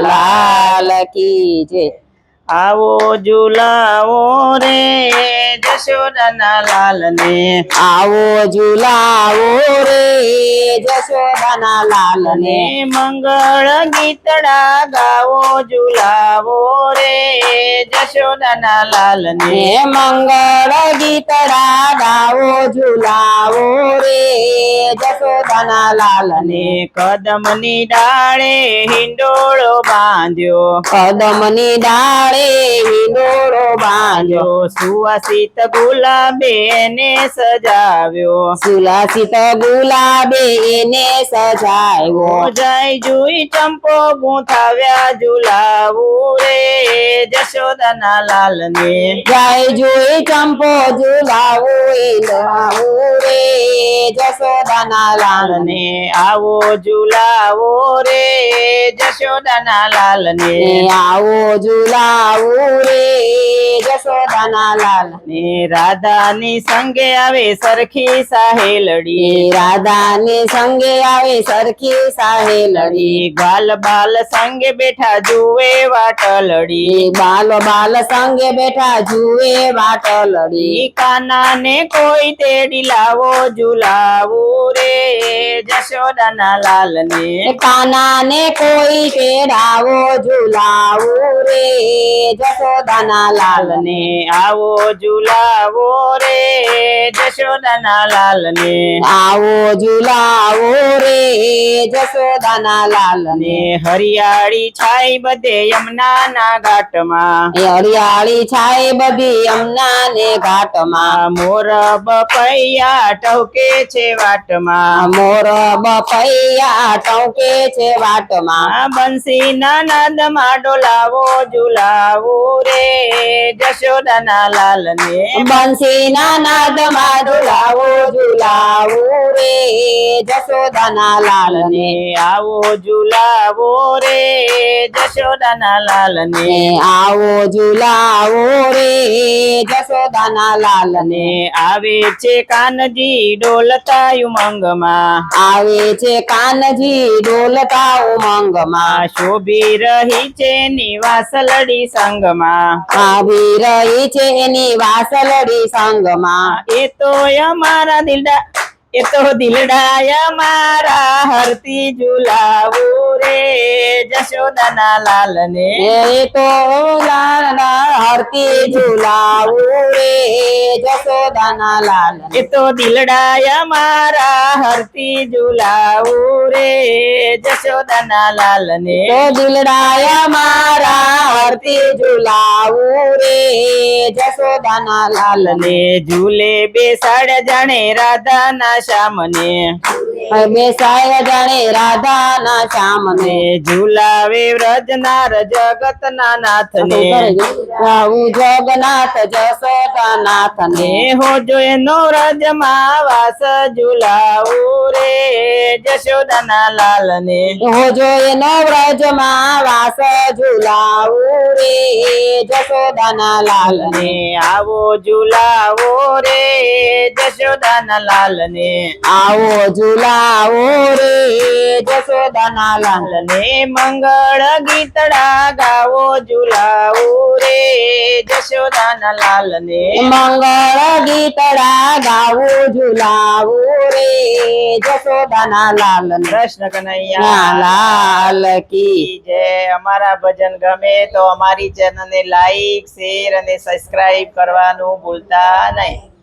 લાલ કી જય આવો ઝુલાવો રે જશોદાના લાલ ને આવો ઝુલાવો રે જશોદાના લાલ ને ને મંગળ ગીતડા ગાવો ઝુલાવો રે જશોદાના લાલ ને ને મંગળ ગીતડા ગાવો ઝુલાવો રે જશોદાના લાલ ને ને કદમની ડાળે હિંડોળો બાંધ્યો. કદમની ડાળે હિંડોળો બાંધ્યો. સુવાસિત ગુલાબે ને સજાવ્યો. સુલાસિત ગુલાબે એને સજાવ્યો. જય જુઈ ચંપો ગુંથાવ્યા ઝુલાવું રે જશોદાના લાલ ને જય જોઈ ચંપો ઝુલાવું એલાવું રે જશોદાના લાલ ને ને આવો ઝુલાવો રે જશોદાના લાલ ને ને આવો ઝુલાવું રે જશોદાના લાલ. ને રાધાની સંગે આવે સરખી સાહેલડી રાધાની સંગે આવે સરખી સાહેલડી બાલ બાલ સંગે બેઠા જુએ વાટલડી બાલ બાલ સંગે બેઠા જુએ વાટલડી કાના કાનાને કોઈ તેડી લાવો જુલાવું રે. જશોદાના કાનાને કોઈ તેડાવો ઝુલાવો રે જશોદાના લાલ ને ને આવો ઝુલાવો રે જશોદાના લાલ ને આવો ઝુલાવો રે જશોદાના લાલ ને ને હરિયાળી છાઈ બધે યમુનાના ઘાટમાં. હરિયાળી છાય બધી યમુના ને ઘાટમાં મોર બપૈયા ટવકે છે વાટમાં. મોર બપૈયા ટોકે છે વાટમાં. બંસી નાદમાં ડોલાવો ઝુલાવો રે જશોદાના લાલ ને બંસી ડોલાવો ઝુલાવો રે જશોદાના લાલ ને આવો ઝુલાવો રે જશોદાના લાલ ને આવો ઝુલાવો રે જશોદાના લાલ ને આવે છે કાનજી ડોલતા ઉમંગમાં આવે છે કાનજી ડોલતા ઉમંગમાં શોભી રહી છે નિવાસલડી સંગમાં. આવી રહી છે એની વાસલડી સંગમાં. એ તો અમારા દિલડા એ તો દિલડાય મારા હરતી ઝુલાવું. રે જશોદાના લાલ ને એ તો લાલના હરતી ઝુલાવું રે જશોદાના લાલ એ તો દિલડાય મારા હરતી ઝુલાવું રે જશોદાના લાલ ને તો દિલડાયા મારા હરતી ઝુલાવું રે જશોદાના લાલ ને ને ઝૂલે બેસાડ જાણે રાધાના શ્યામને બેસાય જાણે રાધાના શ્યામ ને ઝુલાવે વ્રજનાર જગતના નાથને. આવું જગન્નાથ જશોદાનાથ ને ને હો જો એનો વ્રજમાં વાસ ઝુલાવું રે જશોદાના લાલ ને હો જો એનો વ્રજમાં વાસ ઝુલાવું રે જશોદાના લાલ ને ને આવો ઝુલાવો રે જશોદાના લાલ ને આવો ઝુલાવો રે જશોદાના લાલ ને મંગળ ગીતડા ગાવો ઝુલાવો રે જશોદાના લાલ ને મંગળ ગીતડા ગાવો ઝુલાવો રે જશોદાના લાલ કૃષ્ણ કનૈયા લાલ કી. જય. અમારા ભજન ગમે તો અમારી ચેનલને લાઈક શેર અને સબસ્ક્રાઇબ કરવાનું ભૂલતા નહીં.